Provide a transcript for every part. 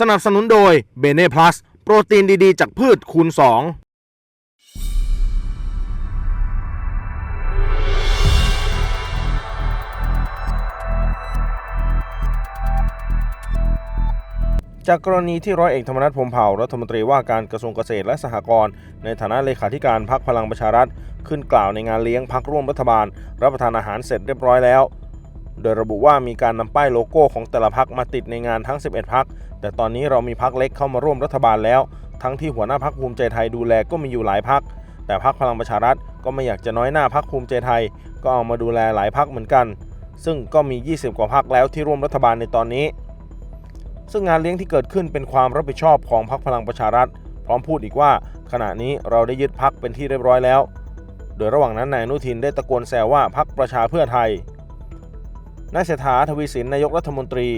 สนับสนุนโดยเบเน่พลัสโปรตีนดีๆ จากพืชคูณ 2จากกรณีที่ร้อยเอกธรรมนัฐพรมเผ่ารัฐมนตรีว่าการกระทรวงเกษตรและสหกรณ์ในฐานะเลขาธิการพักพลังประชารัฐ ขึ้นกล่าวในงานเลี้ยงพักร่วมรัฐบาล รับประทานอาหารเสร็จเรียบร้อยแล้ว โดยระบุว่ามีการนำป้ายโลโก้ของแต่ละพักมาติดในงานทั้ง 11 พัก แต่ตอนนี้เรามีพักเล็กเข้ามาร่วมรัฐบาลแล้ว ทั้งที่หัวหน้าพักภูมิใจไทยดูแลก็มีอยู่หลายพัก แต่พักพลังประชารัฐก็ไม่อยากจะน้อยหน้าพักภูมิใจไทย ก็เอามาดูแลหลายพักเหมือนกัน ซึ่งก็มี 20 กว่าพักแล้วที่ร่วมรัฐบาลในตอนนี้ ซึ่งงานเลี้ยงที่เกิดขึ้นเป็นความรับผิดชอบของพรรคพลังประชารัฐ พร้อมพูดอีกว่า ขณะนี้เราได้ยึดพักเป็นที่เรียบร้อยแล้ว โดยระหว่างนั้นนายอนุทินได้ตะโกนแซวว่าพักประชาเพื่อไทย นายเศรษฐาทวีสินนายกรัฐมนตรี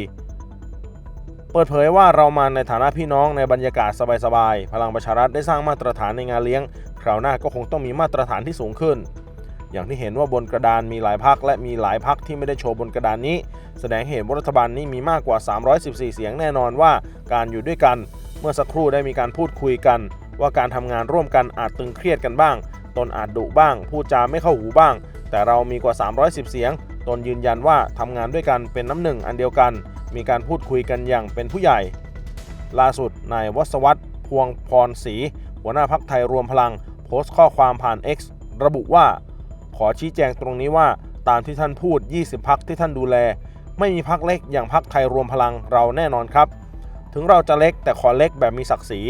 เปิดเผยว่าเรามาในฐานะพี่น้องในบรรยากาศสบายๆ พลังประชารัฐได้สร้างมาตรฐานในงานเลี้ยง คราวหน้าก็คงต้องมีมาตรฐานที่สูงขึ้น อย่างที่เห็นว่าบนกระดานมีหลายพักและมีหลายพักที่ไม่ได้โชว์บนกระดานนี้ แสดงให้เห็นว่ารัฐบาลนี้มีมากกว่า 314 เสียงแน่นอนว่าการอยู่ด้วยกัน เมื่อสักครู่ได้มีการพูดคุยกัน ว่าการทำงานร่วมกันอาจตึงเครียดกันบ้าง ตนอาจดุบ้าง พูดจาไม่เข้าหูบ้าง แต่เรามีกว่า 310 เสียง ตนยืนยันว่าทำงานด้วยกันเป็นน้ำหนึ่งอันเดียวกัน มีการพูดคุยกันอย่างเป็นผู้ใหญ่ ล่าสุดนายวัศวัตรพวงพรศรีหัวหน้าพักไทยรวมพลัง โพสต์ข้อความผ่าน X ระบุว่า ขอชี้แจงตรงนี้ว่าตามที่ท่านพูด 20 พักที่ท่านดูแล ไม่มีพักเล็กอย่างพักไทยรวมพลังเราแน่นอนครับ ถึงเราจะเล็กแต่ขอเล็กแบบมีศักดิ์ศรี